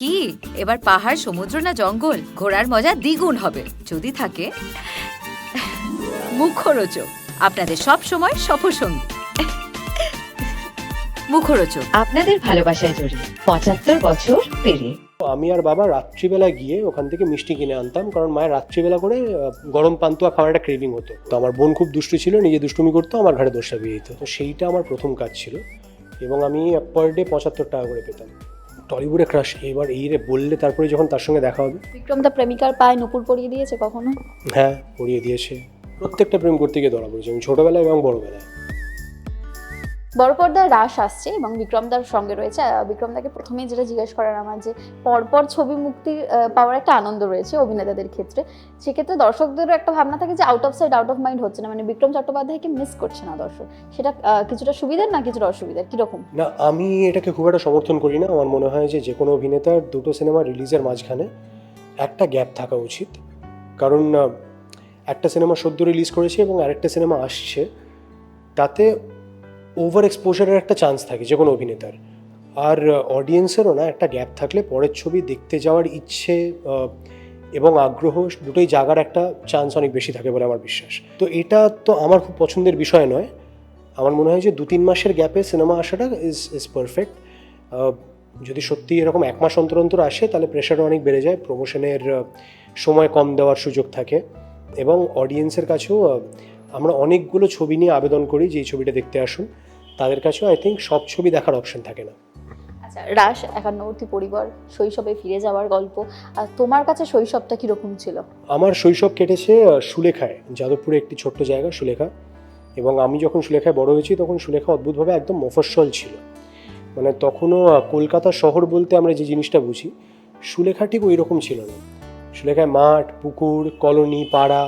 কি? এবার পাহাড় সমুদ্র না জঙ্গল? ঘোরার মজা দ্বিগুণ হবে। যদি থাকে মুখরোচক। আপনাদের সব সময় সফরসঙ্গী। মুখরোচক। আপনাদের ভালোবাসায় জড়িয়ে পঁচাত্তর বছর পেরিয়ে। আমি আর বাবা রাত্রিবেলা গিয়ে ওখান থেকে মিষ্টি কিনে আনতাম কারণ মায়ের রাত্রিবেলা করে গরম পান্তুয়া খাওয়ার একটা ক্রেভিং হতো। তো আমার বোন খুব দুষ্টু ছিল নিজে দুষ্টুমি করতো আমার ঘরে দোষা বিয়ে দিত। তো সেইটা আমার প্রথম কাজ ছিল। এবং আমি পার ডে পঁচাত্তর টাকা করে পেতাম। টলিউডে ক্রাশ এবার এই রে বললে তারপরে যখন তার সঙ্গে দেখা হবে। বিক্রম তার প্রেমিকার পায়ে নুপুর পরিয়ে দিয়েছে কখনো? হ্যাঁ পরিয়ে দিয়েছে। প্রত্যেকটা প্রেম করতে গিয়ে ধরা পড়েছে আমি ছোটোবেলায় এবং বড়োবেলায়। বড় পর্দায় রাস আসছে এবং বিক্রমদার সঙ্গে রয়েছে। বিক্রমদাকে প্রথমেই যেটা জিজ্ঞেস করার আমার যে, পরপর ছবি মুক্তি পাওয়ার একটা আনন্দ রয়েছে অভিনেতাদের ক্ষেত্রে। সেক্ষেত্রে দর্শকদেরও একটা ভাবনা থাকে যে out of sight out of mind হচ্ছে না। মানে বিক্রম চট্টোপাধ্যায়কে মিস করছে না দর্শক। সেটা কিছুটা সুবিধার না কিছুটা অসুবিধার? কীরকম? না, আমি এটাকে খুব একটা সমর্থন করি না। আমার মনে হয় যে যে কোনো অভিনেতার দুটো সিনেমা রিলিজের মাঝখানে একটা গ্যাপ থাকা উচিত। কারণ একটা সিনেমা সদ্য রিলিজ করেছে এবং আরেকটা সিনেমা আসছে। তাতে ওভার এক্সপোজারের একটা চান্স থাকে যে কোনো অভিনেতার। আর অডিয়েন্সেরও না একটা গ্যাপ থাকলে পরের ছবি দেখতে যাওয়ার ইচ্ছে এবং আগ্রহ দুটোই জাগার একটা চান্স অনেক বেশি থাকে বলে আমার বিশ্বাস। তো এটা তো আমার খুব পছন্দের বিষয় নয়। আমার মনে হয় যে দু তিন মাসের গ্যাপে সিনেমা আসাটা ইজ ইজ পারফেক্ট যদি সত্যি এরকম এক মাস অন্তর অন্তর আসে, তাহলে প্রেশারও অনেক বেড়ে যায় প্রমোশনের সময় কম দেওয়ার সুযোগ থাকে। এবং অডিয়েন্সের কাছেও আমরা অনেকগুলো ছবি নিয়ে আবেদন করি যে এই ছবিটা দেখতে আসুন। তাদের কাছেও আই থিঙ্ক সব ছবি দেখার অপশন থাকে না। আচ্ছা রাস একান্নবর্তী পরিবার শৈশবে ফিরে যাওয়ার গল্প আর তোমার কাছে শৈশবটা কীরকম ছিল? আমার শৈশব কেটেছে সুলেখায় যাদবপুরে একটি ছোট্ট জায়গা সুলেখা। এবং আমি যখন সুলেখায় বড় হয়েছি তখন সুলেখা অদ্ভুতভাবে একদম মফস্বল ছিল। মানে তখনও কলকাতা শহর বলতে আমরা যে জিনিসটা বুঝি সুলেখা ঠিক ওই রকম ছিল না। সুলেখায় মাঠ পুকুর কলোনি পাড়া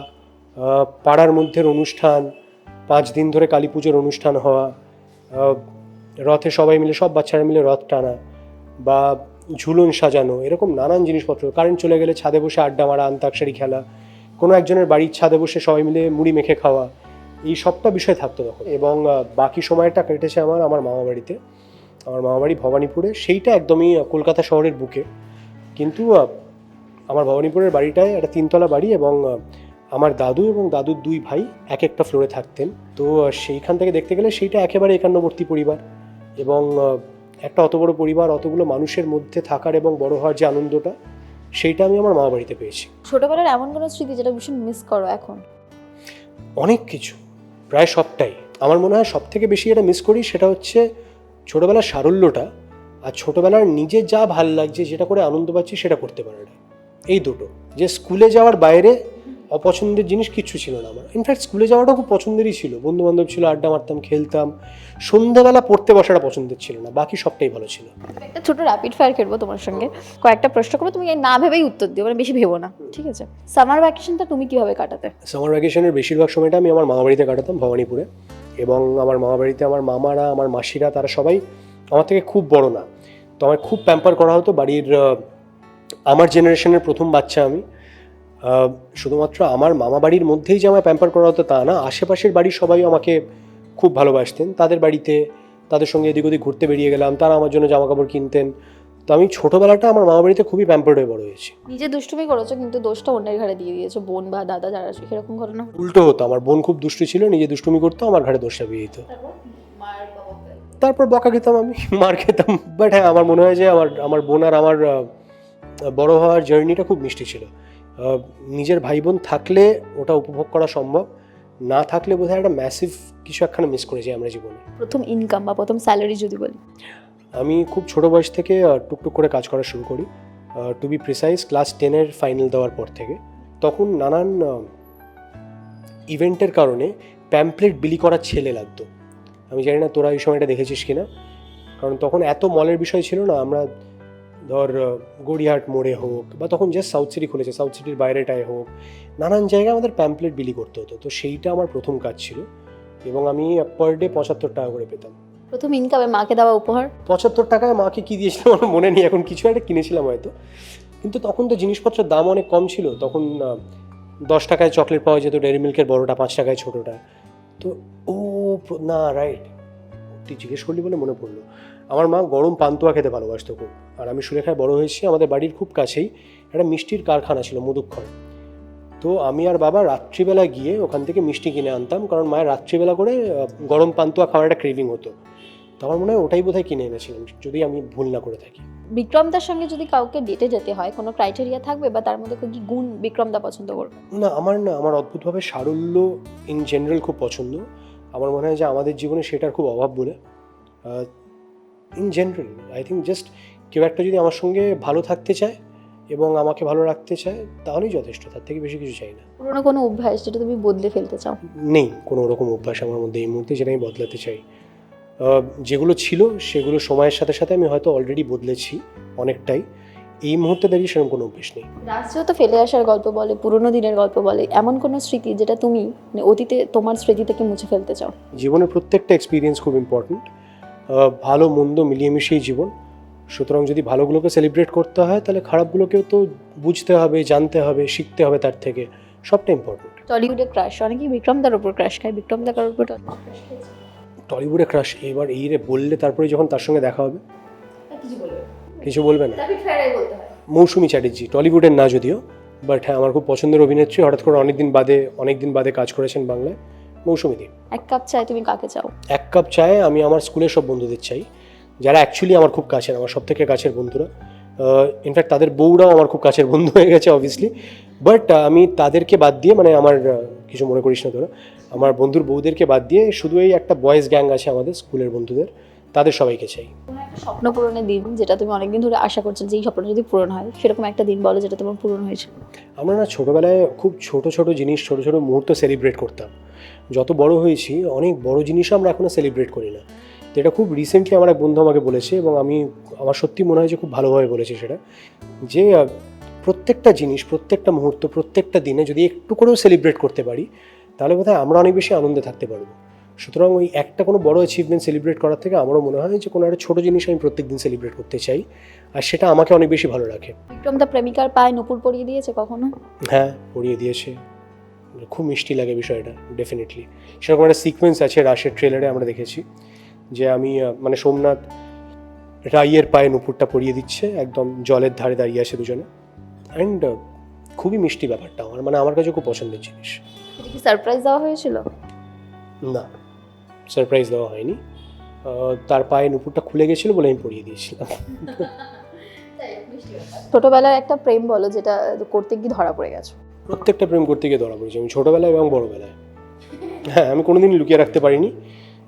পাড়ার মধ্যের অনুষ্ঠান পাঁচ দিন ধরে কালী পুজোর অনুষ্ঠান হওয়া রথে সবাই মিলে, সব বাচ্চারা মিলে রথ টানা বা ঝুলন সাজানো, এরকম নানান জিনিসপত্র। কারেন্ট চলে গেলে ছাদে বসে আড্ডা মারা, আন্তাক্ষরী খেলা, কোনো একজনের বাড়ির ছাদে বসে সবাই মিলে মুড়ি মেখে খাওয়া, এই সবটা বিষয় থাকতো তখন। এবং বাকি সময়টা কেটেছে আমার আমার মামা বাড়িতে। আমার মামা বাড়ি ভবানীপুরে, সেইটা একদমই কলকাতা শহরের বুকে। কিন্তু আমার ভবানীপুরের বাড়িটায় একটা তিনতলা বাড়ি এবং আমার দাদু এবং দাদুর দুই ভাই এক একটা ফ্লোরে থাকতেন। তো সেইখান থেকে দেখতে গেলে সেইটা একেবারে একান্নবর্তী পরিবার এবং একটা অত বড় পরিবার অতগুলো মানুষের মধ্যে থাকার এবং বড় হওয়ার যে আনন্দটা সেইটা আমি আমার মামা বাড়িতে পেয়েছি। ছোটবেলার এমন কোনো স্মৃতি যেটা ভীষণ মিস করো এখন? অনেক কিছু প্রায় সবটাই। আমার মনে হয় সব থেকে বেশি যেটা মিস করি সেটা হচ্ছে ছোটোবেলার সারল্যটা আর ছোটোবেলার নিজে যা ভালো লাগছে যেটা করে আনন্দ পাচ্ছি সেটা করতে পারাটা এই দুটো। যে স্কুলে যাওয়ার বাইরে অপছন্দের জিনিস কিচ্ছু ছিল না আমার। ইনফ্যাক্ট স্কুলে যাওয়াটা খুব পছন্দেরই ছিল। বন্ধু বান্ধব ছিল আড্ডা মারতাম খেলতাম। সন্ধ্যাবেলা পড়তে বসাটা পছন্দের ছিল না বাকি সবটাই ভালো ছিল। একটা ছোট র্যাপিড ফায়ার খেলব তোমার সঙ্গে। কয়েকটা প্রশ্ন করব তুমি না ভেবেই উত্তর দিও মানে বেশি ভেবো না ঠিক আছে? সামার ভ্যাকেশনটা তুমি কীভাবে কাটাতে? সামার ভ্যাকেশনের বেশিরভাগ সময়টা আমি আমার মামা বাড়িতে কাটাতাম ভবানীপুরে। এবং আমার মামা বাড়িতে আমার মামারা আমার মাসিরা তারা সবাই আমার থেকে খুব বড় না। তো আমার খুব প্যাম্পার করা হতো বাড়ির আমার জেনারেশনের প্রথম বাচ্চা আমি। শুধুমাত্র আমার মামা বাড়ির মধ্যেই যে আমার প্যাম্পার করা হতো তা না আশেপাশের বাড়ির সবাই আমাকে খুব ভালোবাসতেন। তাদের বাড়িতে তাদের সঙ্গে এদিক ওদিক ঘুরতে বেরিয়ে গেলাম তারা আমার জন্য জামা কাপড় কিনতেন। তো আমি ছোটোবেলাটা আমার মামা বাড়িতে খুবই প্যাম্পার্ড হয়ে বড় হয়েছি। নিজে দুষ্টুমি করেছ কিন্তু দোষটা অন্যের ঘাড়ে দিয়ে দিয়েছ বোন বা দাদা যারা আছে সেরকম ঘটনা উল্টো হতো আমার বোন খুব দুষ্টু ছিল নিজে দুষ্টুমি করতো আমার ঘাড়ে দোষটা বিয়ে দিত তারপর? বকা খেতাম আমি মার খেতাম। বাট হ্যাঁ আমার মনে হয় যে আমার আমার বোন আর আমার বড় হওয়ার জার্নিটা খুব মিষ্টি ছিল। নিজের ভাই বোন থাকলে ওটা উপভোগ করা সম্ভব না থাকলে বোধহয় একটা ম্যাসিভ কিছু একখানা মিস করে যাই আমরা জীবনে। প্রথম ইনকাম বা প্রথম স্যালারি যদি বলি। আমি খুব ছোট বয়স থেকে টুকটুক করে কাজ করা শুরু করি। টু বি প্রিসাইজ ক্লাস টেনের ফাইনাল দেওয়ার পর থেকে। তখন নানান ইভেন্টের কারণে প্যাম্পলেট বিলি করার ছেলে লাগতো। আমি জানি না তোরা এই সময়টা দেখেছিস কিনা। কারণ তখন এত মলের বিষয় ছিল না আমরা ধর গড়িয়াহাট মোড়ে হোক বা তখন জাস্ট সাউথ সিটি খুলেছে সাউথ সিটির বাইরেটায় হোক নানান জায়গায় আমাদের প্যাম্পলেট বিলি করতে হতো। তো সেইটা আমার প্রথম কাজ ছিল এবং আমি পার ডে পঁচাত্তর টাকা করে পেতাম। প্রথম ইনকামে মাকে দেওয়া উপহার? পঁচাত্তর টাকায় মাকে কী দিয়েছিলাম আমার মনে নেই এখন কিছু একটা কিনেছিলাম হয়তো। কিন্তু তখন তো জিনিসপত্রের দাম অনেক কম ছিল তখন দশ টাকায় চকলেট পাওয়া যেত ডেয়ারি মিল্কের বড়োটা পাঁচ টাকায় ছোটোটা। তো ও না রাইট তুই জিজ্ঞেস করলি বলে মনে পড়ল। আমার মা গরম পান্তুয়া খেতে ভালোবাসত খুব। আর আমি সুলেখায় বড় হয়েছি আমাদের বাড়ির খুব কাছেই একটা মিষ্টির কারখানা ছিল মধুক্ষর তো আমি আর বাবা রাত্রিবেলা গিয়ে ওখান থেকে মিষ্টি কিনে আনতাম কারণ মায়ের রাত্রিবেলা করে গরম পান্তুয়া খাওয়ার একটা ক্রেভিং হতো। তো আমার মনে হয় ওটাই বোধহয় কিনে এনেছিলাম যদি আমি ভুল না করে থাকি। বিক্রমদার সঙ্গে যদি কাউকে ডেটে যেতে হয় কোনো ক্রাইটেরিয়া থাকবে বা তার মধ্যে কি গুণ বিক্রমদা পছন্দ করবে? না আমার না আমার অদ্ভুতভাবে সারল্য ইন জেনারেল খুব পছন্দ। আমার মনে হয় যে আমাদের জীবনে সেটার খুব অভাব বলে in general I think just কেউ একটা যদি আমার সঙ্গে ভালো থাকতে চায় এবং আমাকে ভালো রাখতে চায় তাহলেই যথেষ্ট তার থেকে বেশি কিছু চাই না। পুরোনো কোনো অভ্যাস যেটা তুমি বদলে ফেলতে চাও? নেই কোনো রকম অভ্যাস আমার মধ্যে এই মুহূর্তে যেটা আমি বদলাতে চাই। যেগুলো ছিল সেগুলো সময়ের সাথে সাথে আমি হয়তো অলরেডি বদলেছি অনেকটাই। এই মুহূর্তে দাঁড়িয়ে সেরকম কোনো অভ্যেস নেই। রাজ্যও তো ফেলে আসার গল্প বলে পুরোনো দিনের গল্প বলে এমন কোনো স্মৃতি যেটা তুমি মানে অতীতে তোমার স্মৃতি থেকে মুছে ফেলতে চাও? জীবনের প্রত্যেকটা এক্সপিরিয়েন্স খুব ইম্পর্ট্যান্ট ভালো মন্দ মিলিয়ে মিশিয়েই জীবন। সুতরাং যদি ভালোগুলোকে সেলিব্রেট করতে হয় তাহলে খারাপগুলোকেও তো বুঝতে হবে জানতে হবে শিখতে হবে তার থেকে। সবটা ইম্পর্ট্যান্ট টলিউডে ক্রাশ অনেকেই বিক্রমদার উপর ক্রাশ খায়। বিক্রমদা কারোর উপর টলিউডে ক্রাশ এবার এই রে বললে তারপরে যখন তার সঙ্গে দেখা হবে। কিছু বলবে না। মৌসুমি চ্যাটার্জি টলিউডের না যদিও বাট হ্যাঁ আমার খুব পছন্দের অভিনেত্রী। হঠাৎ করে অনেকদিন বাদে অনেক দিন বাদে কাজ করেছেন বাংলায়। মৌসুমি দি এক কাপ চায় তুমি কাকে চাও? এক কাপ চায়ে আমি আমার স্কুলের সব বন্ধুদের চাই যারা অ্যাকচুয়ালি আমার খুব কাছের আমার সব থেকে কাছের বন্ধুরা। ইনফ্যাক্ট তাদের বউরাও আমার খুব কাছের বন্ধু হয়ে গেছে অবভিয়াসলি বাট আমি তাদেরকে বাদ দিয়ে মানে আমার কিছু মনে করিস না তোরা আমার বন্ধুর বউদেরকে বাদ দিয়ে শুধু এই একটা বয়েজ গ্যাং আছে আমাদের স্কুলের বন্ধুদের। তাদের সবাইকে চাই। স্বপ্ন পূরণের দিন যেটা তুমি অনেকদিন ধরে আশা করছ যে এই স্বপ্নটা যদি পূরণ হয় সেরকম একটা দিন বলো যেটা তোমার পূরণ হয়েছে। আমরা না ছোটোবেলায় খুব ছোট ছোট জিনিস ছোট ছোট মুহূর্ত সেলিব্রেট করতাম। যত বড় হয়েছি অনেক বড় জিনিসও আমরা এখনও সেলিব্রেট করি না। তো এটা খুব রিসেন্টলি আমার এক বন্ধু আমাকে বলেছে এবং আমি আমার সত্যি মনে হয় যে খুব ভালোভাবে বলেছে সেটা। যে প্রত্যেকটা জিনিস প্রত্যেকটা মুহূর্ত প্রত্যেকটা দিনে যদি একটু করেও সেলিব্রেট করতে পারি তাহলে বোধহয় আমরা অনেক বেশি আনন্দে থাকতে পারব। সুতরাং ওই একটা কোনো বড় অ্যাচিভমেন্ট সেলিব্রেট করার থেকে আমারও মনে হয় যে কোনো একটা ছোটো জিনিস আমি প্রত্যেক দিন সেলিব্রেট করতে চাই। আর সেটা আমাকে অনেক বেশি ভালো রাখে। বিক্রমদা প্রেমিকার পায়ে নুপুর পরিয়ে দিয়েছে কখনো? হ্যাঁ পরিয়ে দিয়েছে। খুব মিষ্টি লাগে বিষয়টা ডেফিনেটলি সেরকম একটা সিকোয়েন্স আছে রাশের ট্রেলারে আমরা দেখেছি যে আমি মানে সোমনাথ রাইয়ের পায়ে নুপুরটা পরিয়ে দিচ্ছে একদম জলের ধারে দাঁড়িয়ে আছে দুজনে। অ্যান্ড খুবই মিষ্টি ব্যাপারটা আমার মানে আমার কাছে খুব পছন্দের জিনিস। সারপ্রাইজ দেওয়া হয়েছিল? না। সারপ্রাইজ দেওয়া হয়নি। তার পায়ে নুপুরটা খুলে গেছিল বলে আমি পরিয়ে দিয়েছিলাম। ছোটবেলার একটা প্রেম বলো যেটা করতে গিয়ে ধরা পড়ে গেছো? প্রত্যেকটা প্রেম করতে গিয়ে ধরা পড়েছি। আমি ছোটোবেলায় এবং বড়োবেলায়। হ্যাঁ আমি কোনোদিন লুকিয়ে রাখতে পারিনি।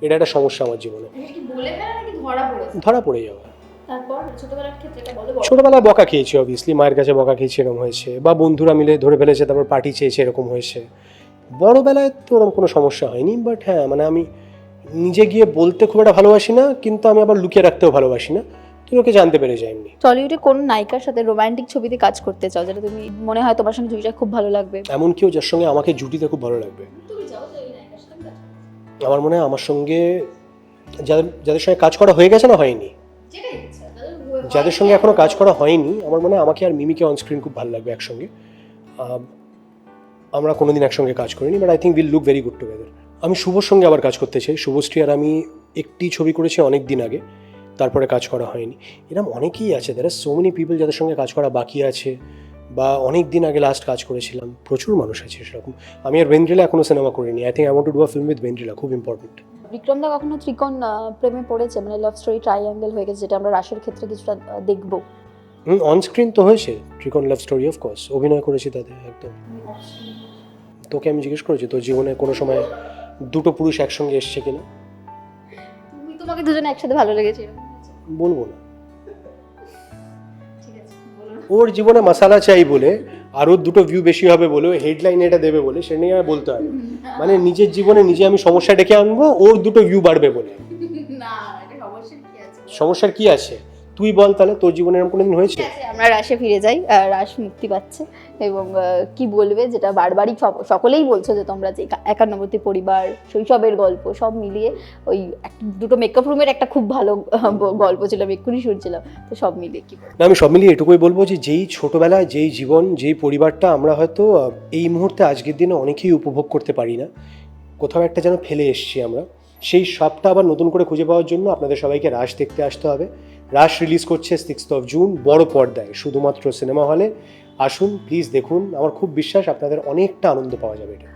এটা একটা সমস্যা আমার জীবনে। ধরা পড়ে যাওয়া ছোটবেলায় বকা খেয়েছি অবভিয়াসলি মায়ের কাছে বকা খেয়েছি এরকম হয়েছে। বা বন্ধুরা মিলে ধরে ফেলেছে তারপর পার্টি চেয়েছে এরকম হয়েছে। বড়বেলায় তো ওরকম কোনো সমস্যা হয়নি বাট হ্যাঁ মানে আমি নিজে গিয়ে বলতে খুব একটা ভালোবাসি না কিন্তু আমি আবার লুকিয়ে রাখতেও ভালোবাসি না। তুমি ওকে জানতে পেরে এমনি। টলিউডে কোন নায়িকার সাথে রোমান্টিক ছবিতে কাজ করতে চাও যেটা তুমি মনে হয় তোমার সঙ্গে জুইটা খুব ভালো লাগবে? এমন কেউ যার সঙ্গে আমাকে জুটিতে খুব ভালো লাগবে। আমার মনে হয় আমার সঙ্গে যাদের যাদের সঙ্গে কাজ করা হয়ে গেছে না হয়নি। যাদের সঙ্গে এখনও কাজ করা হয়নি আমার মনে হয় আমাকে আর মিমিকে অনস্ক্রিন খুব ভালো লাগবে একসঙ্গে। আম, আমরা কোনোদিন একসঙ্গে কাজ করিনি but I think will look very good together আমি শুভর সঙ্গে আবার কাজ করতে চাই। শুভশ্রী আর আমি একটি ছবি করেছি অনেক দিন আগে। তারপরে কাজ করা হয়নি। এরকম অনেকেই আছে। There are so many people যাদের সঙ্গে কাজ করা বাকি আছে বা অনেক দিন আগে লাস্ট কাজ করেছিলাম। প্রচুর মানুষ আছে সেরকম। আমি আর ভেন্দ্রিলা এখনও সিনেমা করিনি। I think I want to do a film with Vendrila খুব ইম্পর্টেন্ট বিক্রমদা কখনো ত্রিকোণ প্রেমে পড়েছে? মানে লাভ স্টোরি ট্রাইঅ্যাঙ্গেল হয়ে গেছে যেটা আমরা রাশের ক্ষেত্রে কিছুটা দেখব। হুম অনস্ক্রিন তো হয়েছে। ট্রিকন লাভ স্টোরি অফ কোর্স অভিনয় করেছি তাতে একদম। তোকে আমি জিজ্ঞেস করেছি তোর জীবনে কোনো সময় দুটো পুরুষ একসঙ্গে এসছে কিনা? তুমি তোমাকে দুজনে একসাথে ভালো লেগেছে? বলব না। ওর জীবনে মশালা চাই বলে আর ওর দুটো ভিউ বেশি হবে বলে হেডলাইন এটা দেবে বলে সে নিয়ে আমি বলতে হবে মানে নিজের জীবনে নিজে আমি সমস্যা ডেকে আনব ওর দুটো ভিউ বাড়বে বলে। সমস্যার কি আছে? তুই বল তাহলে তোর জীবনে এরকম কোনোদিন হয়েছে আমরা রাশে ফিরে যাই রাশ মুক্তি পাচ্ছে এবং কি বলবে যেটা বারবারই সকলেই বলছো যে তোমরা যে একা- একান্নবর্তী পরিবার শৈশবের গল্প সব মিলিয়ে ওই দুটো মেকআপ রুমের একটা খুব ভালো গল্প ছিল আমি এক্ষুনি শুনছিলাম তো সব মিলিয়ে কি? না আমি সব মিলিয়ে এটুকুই বলব যে যেই ছোটবেলায় যেই জীবন যেই পরিবারটা আমরা হয়তো এই মুহূর্তে আজকের দিনে অনেকেই উপভোগ করতে পারি না কোথাও একটা যেন ফেলে এসছি আমরা সেই সবটা আবার নতুন করে খুঁজে পাওয়ার জন্য আপনাদের সবাইকে রাশ দেখতে আসতে হবে। রাশ রিলিজ করছে সিক্সথ অফ জুন বড় পর্দায়, শুধুমাত্র সিনেমা হলে আসুন প্লিজ দেখুন। আমার খুব বিশ্বাস, আপনাদের অনেকটা আনন্দ পাওয়া যাবে এটা।